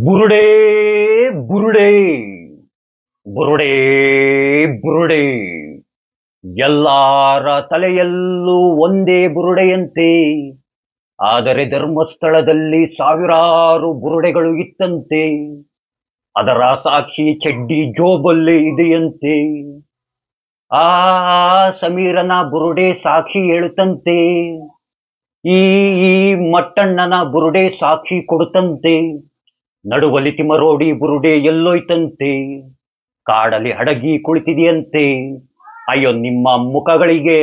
ಬುರುಡೆ ಬುರುಡೆ ಬುರುಡೆ ಬುರುಡೆ ಎಲ್ಲಾರ ತಲೆಯಲ್ಲೂ ಒಂದೇ ಬುರುಡೆಯಂತೆ ಆದರೆ ಧರ್ಮಸ್ಥಳದಲ್ಲಿ ಸಾವಿರಾರು ಬುರುಡೆಗಳು ಇತ್ತಂತೆ. ಅದರ ಸಾಕ್ಷಿ ಚಡ್ಡಿ ಜೋಬಲ್ಲಿ ಇದೆಯಂತೆ. ಆ, ಸಮೀರನ ಬುರುಡೆ ಸಾಕ್ಷಿ ಹೇಳುತ್ತಂತೆ. ಈ ಈ ಮಟ್ಟಣ್ಣನ ಬುರುಡೆ ಸಾಕ್ಷಿ ಕೊಡುತ್ತಂತೆ. ನಡುವಲಿ ತಿಮರೋಡಿ ಬುರುಡೆ ಎಲ್ಲೋಯ್ತಂತೆ. ಕಾಡಲಿ ಹಡಗಿ ಕುಳಿತಿದೆಯಂತೆ. ಅಯ್ಯೋ, ನಿಮ್ಮ ಮುಖಗಳಿಗೆ.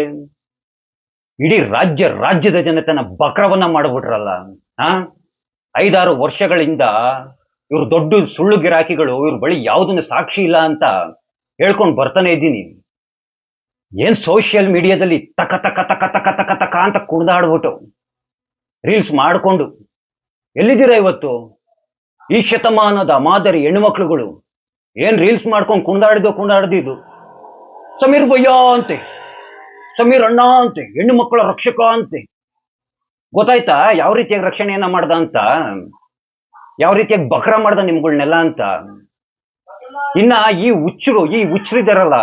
ಇಡೀ ರಾಜ್ಯ ರಾಜ್ಯದ ಜನತನ ಬಕ್ರವನ್ನ ಮಾಡಿಬಿಟ್ರಲ್ಲ ಹಾ ಐದಾರು ವರ್ಷಗಳಿಂದ ಇವ್ರ ದೊಡ್ಡ ಸುಳ್ಳು ಗಿರಾಕಿಗಳು ಇವ್ರ ಬಳಿ ಯಾವುದನ್ನು ಸಾಕ್ಷಿ ಇಲ್ಲ ಅಂತ ಹೇಳ್ಕೊಂಡು ಬರ್ತಾನೆ ಇದ್ದೀನಿ. ಏನ್ ಸೋಷಿಯಲ್ ಮೀಡಿಯಾದಲ್ಲಿ ತಕ ತಕ ತಕ ತಕ ತಕ ತಕ ಅಂತ ಕುಣಿದಾಡ್ಬಿಟ್ಟು ರೀಲ್ಸ್ ಮಾಡಿಕೊಂಡು, ಎಲ್ಲಿದ್ದೀರಾ ಇವತ್ತು? ಈ ಶತಮಾನದ ಮಾದರಿ ಹೆಣ್ಮಕ್ಳುಗಳು ಏನ್ ರೀಲ್ಸ್ ಮಾಡ್ಕೊಂಡು ಕುಣಿದಾಡಿದ್ದು ಕುಣಿದಾಡ್ದಿದ್ದು ಸಮೀರ್ ಭಯ್ಯ ಅಂತೆ, ಸಮೀರ್ ಅಣ್ಣ ಅಂತೆ, ಹೆಣ್ಣು ಮಕ್ಕಳ ರಕ್ಷಕ ಅಂತೆ. ಗೊತ್ತಾಯ್ತಾ ಯಾವ ರೀತಿಯಾಗಿ ರಕ್ಷಣೆಯನ್ನ ಮಾಡ್ದ ಅಂತ? ಯಾವ ರೀತಿಯಾಗಿ ಬಕ್ರ ಮಾಡ್ದ ನಿಮ್ಗಳನ್ನೆಲ್ಲ ಅಂತ? ಇನ್ನ ಈ ಹುಚ್ಚರು, ಈ ಹುಚ್ಚರಿದಾರಲ್ಲ,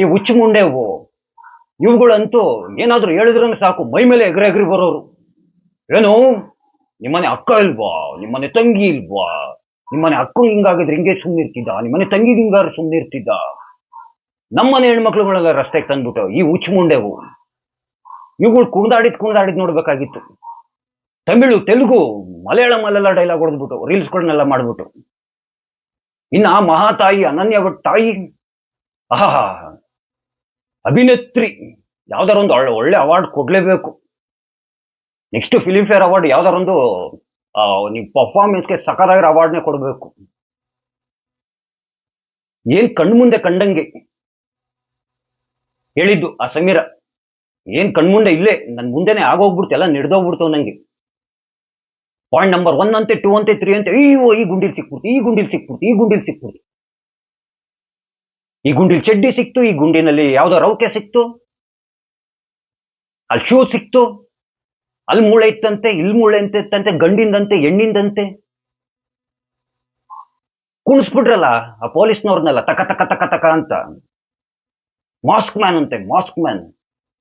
ಈ ಹುಚ್ಚು ಮುಂಡೆವು, ಇವುಗಳಂತೂ ಏನಾದ್ರೂ ಹೇಳಿದ್ರೂ ಸಾಕು, ಮೈ ಮೇಲೆ ಎಗರೆ ಎಗರಿ ಬರೋರು. ಏನು? ನಿಮ್ಮನೆ ಅಕ್ಕ ಇಲ್ವಾ ನಿಮ್ಮನೆ ತಂಗಿ ಇಲ್ವಾ ನಿಮ್ಮನೆ ಅಕ್ಕಂಗೆ ಹಿಂಗಾಗಿದ್ರೆ ಹಿಂಗೆ ಸುಮ್ಮನೆ ಇರ್ತಿದ್ದ ನಿಮ್ಮನೆ ತಂಗಿಗೆ ಹಿಂಗಾದ್ರೆ ಸುಮ್ಮನೆ ಇರ್ತಿದ್ದ ನಮ್ಮನೆ ಹೆಣ್ಮಕ್ಳುಗಳೆಲ್ಲ ರಸ್ತೆಗೆ ತಂದ್ಬಿಟ್ಟು ಈ ಹುಚ್ಚು ಮುಂಡೆವು ಇವುಗಳು ಕುಣಿದಾಡಿದ್ ಕುಣಿದಾಡಿದ್ ನೋಡ್ಬೇಕಾಗಿತ್ತು ತಮಿಳು ತೆಲುಗು ಮಲಯಾಳಂ ಅಲ್ಲೆಲ್ಲ ಡೈಲಾಗ್ ಹೊಡೆದ್ಬಿಟ್ಟು ರೀಲ್ಸ್ಗಳನ್ನೆಲ್ಲ ಮಾಡ್ಬಿಟ್ಟು ಇನ್ನ ಆ ಮಹಾತಾಯಿ ಅನನ್ಯ ಭಟ್ ತಾಯಿ ಆಹಾ ಅಭಿನೇತ್ರಿ ಯಾವ್ದಾರ ಒಂದು ಒಳ್ಳೆ ಒಳ್ಳೆ ಅವಾರ್ಡ್ ಕೊಡ್ಲೇಬೇಕು ನೆಕ್ಸ್ಟ್ ಫಿಲಿಂ ಫೇರ್ ಅವಾರ್ಡ್ ಯಾವ್ದಾರ ಒಂದು ನಿಮ್ ಪರ್ಫಾರ್ಮೆನ್ಸ್ಗೆ ಪರ್ಫಾರ್ಮೆನ್ಸ್ಗೆ ಅವಾರ್ಡ್ ನೇ ಕೊಡಬೇಕು. ಏನ್ ಕಣ್ಮುಂದೆ ಕಂಡಂಗೆ? ಹೇಳಿದ್ದು ಆ ಸಮೀರ. ಏನ್ ಕಣ್ಮುಂದೆ ಇಲ್ಲೇ, ನನ್ ಮುಂದೆನೆ ಆಗೋಗ್ಬಿಡ್ತು, ಎಲ್ಲ ನಡೆದೋಗ್ಬಿಡ್ತು ನಂಗೆ. ಪಾಯಿಂಟ್ ನಂಬರ್ ಒನ್ ಅಂತೆ ಟೂ ಅಂತೆ ತ್ರೀ ಅಂತೆ, ಅಯ್ಯೋ, ಈ ಗುಂಡಿಲ್ ಸಿಕ್ಬಿಡ್ತು, ಈ ಗುಂಡಿಲ್ ಸಿಕ್ಬಿಡ್ತು, ಈ ಗುಂಡಿಲ್ ಸಿಕ್ಬಿಡ್ತು. ಈ ಗುಂಡಿಲ್ ಚಡ್ಡಿ ಸಿಕ್ತು, ಈ ಗುಂಡಿನಲ್ಲಿ ಯಾವ್ದೋ ರೌಕೆ ಸಿಕ್ತು. ಅಲ್ಲಿ ಶೂ ಸಿಕ್ತು. ಅಲ್ಲಿ ಮೂಳೆ ಇತ್ತಂತೆ ಇಲ್ಲಿ ಮೂಳೆ ಅಂತ ಇತ್ತಂತೆ ಗಂಡಿಂದಂತೆ, ಹೆಣ್ಣಿಂದಂತೆ. ಕುಣಿಸ್ಬಿಟ್ರಲ್ಲ ಆ ಪೊಲೀಸ್ನವ್ರನ್ನೆಲ್ಲ ತಕ ತಕ ತಕ ತಕ ಅಂತ. ಮಾಸ್ಕ್ ಮ್ಯಾನ್ ಅಂತೆ, ಮಾಸ್ಕ್ ಮ್ಯಾನ್.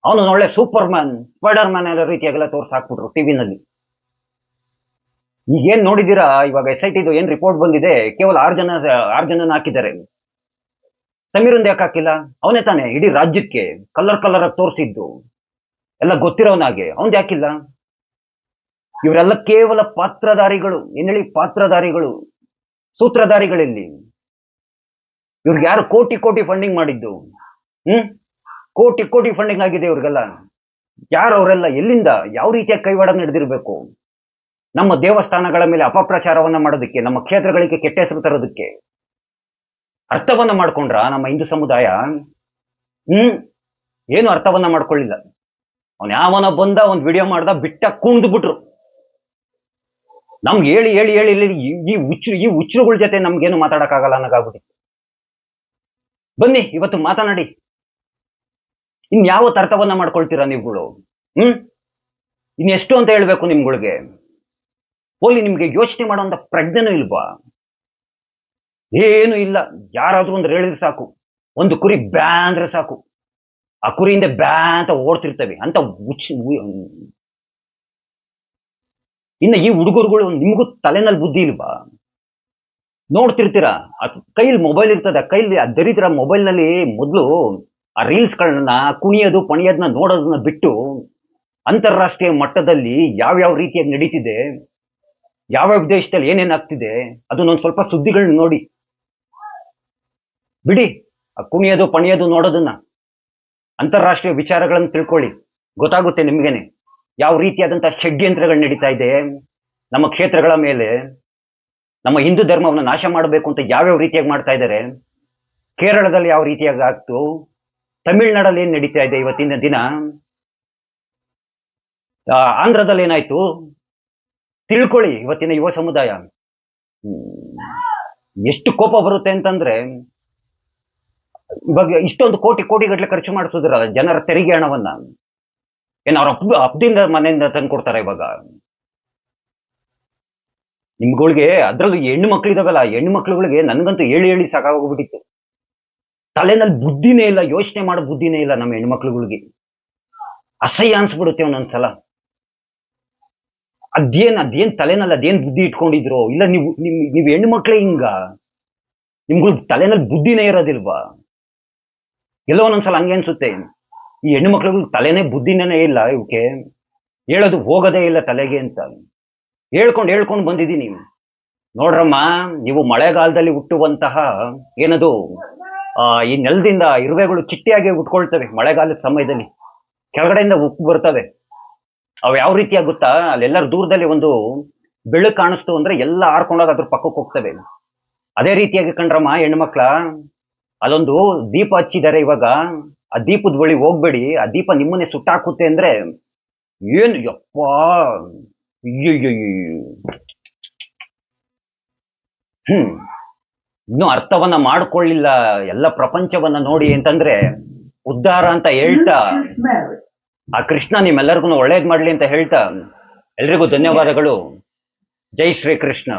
ಅವನು ಒಳ್ಳೆ ಸೂಪರ್ ಮ್ಯಾನ್ ಸ್ಪೈಡರ್ ಮ್ಯಾನ್ ಎಲ್ಲ ರೀತಿಯಾಗೆಲ್ಲ ತೋರ್ಸಿ ಹಾಕ್ಬಿಟ್ರು ಟಿವಿನಲ್ಲಿ ಈಗೇನ್ ನೋಡಿದೀರಾ, ಇವಾಗ ಎಸ್ ಐ ಟಿದು ಏನ್ ರಿಪೋರ್ಟ್ ಬಂದಿದೆ, ಕೇವಲ ಆರು ಜನ, ಆರು ಜನನ ಹಾಕಿದ್ದಾರೆ. ಸಮೀರಂದ್ ಯಾಕೆ ಹಾಕಿಲ್ಲ? ಅವನೇ ತಾನೆ, ಇಡೀ ರಾಜ್ಯಕ್ಕೆ ಕಲರ್ ಕಲರ್ ಆಗಿ ತೋರಿಸಿದ್ದು. ಎಲ್ಲ ಗೊತ್ತಿರೋನಾಗೆ ಅವನ್ ಯಾಕಿಲ್ಲ? ಇವರೆಲ್ಲ ಕೇವಲ ಪಾತ್ರಧಾರಿಗಳು. ಏನ್ ಹೇಳಿ ಪಾತ್ರಧಾರಿಗಳು? ಸೂತ್ರಧಾರಿಗಳಲ್ಲಿ? ಇವ್ರಿಗೆ ಯಾರು ಕೋಟಿ ಕೋಟಿ ಫಂಡಿಂಗ್ ಮಾಡಿದ್ದು? ಹ್ಮ್? ಕೋಟಿ ಕೋಟಿ ಫಂಡಿಂಗ್ ಆಗಿದೆ ಇವ್ರಿಗೆಲ್ಲ. ಯಾರು ಅವರೆಲ್ಲ? ಎಲ್ಲಿಂದ? ಯಾವ ರೀತಿಯ ಕೈವಾಡ ನಡೆದಿರಬೇಕು? ನಮ್ಮ ದೇವಸ್ಥಾನಗಳ ಮೇಲೆ ಅಪಪ್ರಚಾರವನ್ನ ಮಾಡೋದಕ್ಕೆ, ನಮ್ಮ ಕ್ಷೇತ್ರಗಳಿಗೆ ಕೆಟ್ಟ ಹೆಸರು ತರೋದಕ್ಕೆ ಅರ್ಥವನ್ನ ಮಾಡ್ಕೊಂಡ್ರ ನಮ್ಮ ಹಿಂದೂ ಸಮುದಾಯ? ಹ್ಮ್? ಏನು ಅರ್ಥವನ್ನ ಮಾಡ್ಕೊಳ್ಳಿಲ್ಲ. ಅವನ್ ಯಾವನ ಬಂದ ಒಂದ್ ವಿಡಿಯೋ ಮಾಡ್ದ ಬಿಟ್ಟ ಕುಣ್ದು ಬಿಟ್ರು ನಮ್ಗೆ ಹೇಳಿ ಹೇಳಿ ಹೇಳಿ ಈ- ಹುಚ್ಚು ಈ ಹುಚ್ಚರುಗಳ ಜೊತೆ ನಮ್ಗೇನು ಮಾತಾಡಕ್ಕಾಗಲ್ಲ ಅನ್ನೋದಾಗ್ಬಿಟ್ಟಿತ್ತು. ಬನ್ನಿ, ಇವತ್ತು ಮಾತನಾಡಿ. ಇನ್ ಯಾವ ತರ್ತವನ್ನ ಮಾಡ್ಕೊಳ್ತೀರಾ ನೀವುಗಳು? ಹ್ಮ್? ಇನ್ ಎಷ್ಟು ಅಂತ ಹೇಳ್ಬೇಕು ನಿಮ್ಗಳಿಗೆ? ಹೋಲಿ ನಿಮ್ಗೆ ಯೋಚನೆ ಮಾಡುವಂತ ಪ್ರಜ್ಞೆನೂ ಇಲ್ವಾ? ಏನು ಇಲ್ಲ. ಯಾರಾದ್ರೂ ಒಂದು ಹೇಳಿದ್ರೆ ಸಾಕು. ಒಂದು ಕುರಿ ಬ್ಯಾ ಅಂದ್ರೆ ಸಾಕು. ಆ ಕುರಿಯಿಂದ ಬ್ಯಾ ಅಂತ ಓಡ್ತಿರ್ತವೆ. ಅಂತ ಹುಚ್ಚ ಇನ್ನು ಈ ಹುಡುಗರುಗಳು ನಿಮಗೂ ತಲೆನಲ್ಲಿ ಬುದ್ಧಿ ಇಲ್ವಾ? ನೋಡ್ತಿರ್ತೀರಾ? ಆ ಕೈಲಿ ಮೊಬೈಲ್ ಇರ್ತದೆ ಕೈಲಿ ಆ ದರಿದ್ರ ಮೊಬೈಲ್ನಲ್ಲಿ ಮೊದಲು ಆ ರೀಲ್ಸ್ಗಳನ್ನ ಕುಣಿಯೋದು, ಪಣಿಯೋದನ್ನ ನೋಡೋದನ್ನ ಬಿಟ್ಟು ಅಂತಾರಾಷ್ಟ್ರೀಯ ಮಟ್ಟದಲ್ಲಿ ಯಾವ್ಯಾವ ರೀತಿಯಾಗಿ ನಡೀತಿದೆ, ಯಾವ್ಯಾವ ದೇಶದಲ್ಲಿ ಏನೇನಾಗ್ತಿದೆ ಅದನ್ನೊಂದು ಸ್ವಲ್ಪ ಸುದ್ದಿಗಳನ್ನ ನೋಡಿ. ಬಿಡಿ, ಆ ಕುಣಿಯೋದು, ಪಣಿಯೋದು, ನೋಡೋದನ್ನ. ಅಂತಾರಾಷ್ಟ್ರೀಯ ವಿಚಾರಗಳನ್ನು ತಿಳ್ಕೊಳ್ಳಿ. ಗೊತ್ತಾಗುತ್ತೆ ನಿಮ್ಗೇನೆ. ಯಾವ ರೀತಿಯಾದಂತಹ ಷಡ್ಯಂತ್ರಗಳು ನಡೀತಾ ಇದೆ, ನಮ್ಮ ಕ್ಷೇತ್ರಗಳ ಮೇಲೆ, ನಮ್ಮ ಹಿಂದೂ ಧರ್ಮವನ್ನು ನಾಶ ಮಾಡಬೇಕು ಅಂತ ಯಾವ್ಯಾವ ರೀತಿಯಾಗಿ ಮಾಡ್ತಾ ಇದ್ದಾರೆ, ಕೇರಳದಲ್ಲಿ ಯಾವ ರೀತಿಯಾಗಿ ಆಗ್ತು, ತಮಿಳ್ನಾಡಲ್ಲಿ ಏನ್ ನಡೀತಾ ಇದೆ ಇವತ್ತಿನ ದಿನ ಆಂಧ್ರದಲ್ಲಿ ಏನಾಯ್ತು, ತಿಳ್ಕೊಳ್ಳಿ ಇವತ್ತಿನ ಯುವ ಸಮುದಾಯ. ಎಷ್ಟು ಕೋಪ ಬರುತ್ತೆ ಅಂತಂದ್ರೆ, ಇವಾಗ ಇಷ್ಟೊಂದು ಕೋಟಿ ಕೋಟಿ ಗಟ್ಟಲೆ ಖರ್ಚು ಮಾಡಿಸೋದ್ರಲ್ಲ ಜನರ ತೆರಿಗೆ ಹಣವನ್ನ ಏನ್ ಅವ್ರ ಹಬ್ಬ ಹಬ್ಬದಿಂದ ಮನೆಯಿಂದ ತಂದು ಕೊಡ್ತಾರೆ ಇವಾಗ. ನಿಮ್ಗಳಿಗೆ ಅದ್ರಲ್ಲೂ ಹೆಣ್ಣು ಮಕ್ಳಿದಾವಲ್ಲ ಹೆಣ್ಣು ಮಕ್ಳುಗಳಿಗೆ ನನ್ಗಂತೂ ಹೇಳಿ ಹೇಳಿ ಸಾಕಾಗೋಗ್ಬಿಟ್ಟಿತ್ತು. ತಲೆನಲ್ಲಿ ಬುದ್ಧಿನೇ ಇಲ್ಲ, ಯೋಚನೆ ಮಾಡೋ ಬುದ್ಧಿನೇ ಇಲ್ಲ ನಮ್ಮ ಹೆಣ್ಮಕ್ಳುಗಳಿಗೆ ಅಸಹ್ಯ ಅನ್ಸ್ಬಿಡುತ್ತೆ ಒಂದೊಂದ್ಸಲ. ಅದೇನ್ ಅದೇನ್ ತಲೆನಲ್ಲಿ ಅದೇನ್ ಬುದ್ಧಿ ಇಟ್ಕೊಂಡಿದ್ರು, ಇಲ್ಲ ನೀವು, ನಿಮ್, ನೀವ್ ಹೆಣ್ಣು ಮಕ್ಳೇ ಹಿಂಗ. ನಿಮ್ಗಳು ತಲೆನಲ್ಲಿ ಬುದ್ಧಿನೇ ಇರೋದಿಲ್ವಾ? ಎಲ್ಲೋ ಒಂದೊಂದ್ಸಲ ಹಂಗೆ ಅನ್ಸುತ್ತೆ. ಈ ಹೆಣ್ಣು ಮಕ್ಳಿಗೂ ತಲೆನೇ ಬುದ್ಧಿನೇ ಇಲ್ಲ ಇವಕ್ಕೆ. ಹೇಳೋದು ಹೋಗೋದೇ ಇಲ್ಲ ತಲೆಗೆ ಅಂತ. ಹೇಳ್ಕೊಂಡು ಹೇಳ್ಕೊಂಡು ಬಂದಿದ್ದೀನಿ ನೋಡ್ರಮ್ಮ ನೀವು ಮಳೆಗಾಲದಲ್ಲಿ ಹುಟ್ಟುವಂತಹ ಏನದು? ಆ, ಈ ನೆಲದಿಂದ ಇರುವೆಗಳು ಚಿಟ್ಟಿಯಾಗಿ ಉಟ್ಕೊಳ್ತವೆ ಮಳೆಗಾಲದ ಸಮಯದಲ್ಲಿ. ಕೆಳಗಡೆಯಿಂದ ಉಪ್ಪು ಬರ್ತವೆ. ಅವು ಯಾವ ರೀತಿ ಗೊತ್ತಾ? ಅಲ್ಲೆಲ್ಲರ ದೂರದಲ್ಲಿ ಒಂದು ಬೆಳಕು ಕಾಣಿಸ್ತು ಅಂದ್ರೆ ಎಲ್ಲ ಹಾರ್ಕೊಂಡಾಗ ಅದ್ರ ಪಕ್ಕಕ್ಕೆ ಹೋಗ್ತವೆ. ಅದೇ ರೀತಿಯಾಗಿ ಕಂಡ್ರಮ್ಮ ಹೆಣ್ಮಕ್ಳ ಅಲ್ಲೊಂದು ದೀಪ ಹಚ್ಚಿದ್ದಾರೆ ಇವಾಗ. ಆ ದೀಪದ ಬಳಿ ಹೋಗ್ಬೇಡಿ, ಆ ದೀಪ ನಿಮ್ಮನ್ನೇ ಸುಟ್ಟಾಕುತ್ತೆ ಅಂದ್ರೆ ಏನು ಯಪ್ಪ. ಹ್ಮ್ ಇನ್ನು ಅರ್ಥವನ್ನ ಮಾಡ್ಕೊಳ್ಳಿಲ್ಲ ಎಲ್ಲ ಪ್ರಪಂಚವನ್ನ ನೋಡಿ ಅಂತಂದ್ರೆ ಉದ್ಧಾರ ಅಂತ ಹೇಳ್ತಾ ಆ ಕೃಷ್ಣ ನಿಮ್ಮೆಲ್ಲರಿಗೂ ಒಳ್ಳೇದ್ ಮಾಡ್ಲಿ ಅಂತ ಹೇಳ್ತಾ ಎಲ್ರಿಗೂ ಧನ್ಯವಾದಗಳು ಜೈ ಶ್ರೀ ಕೃಷ್ಣ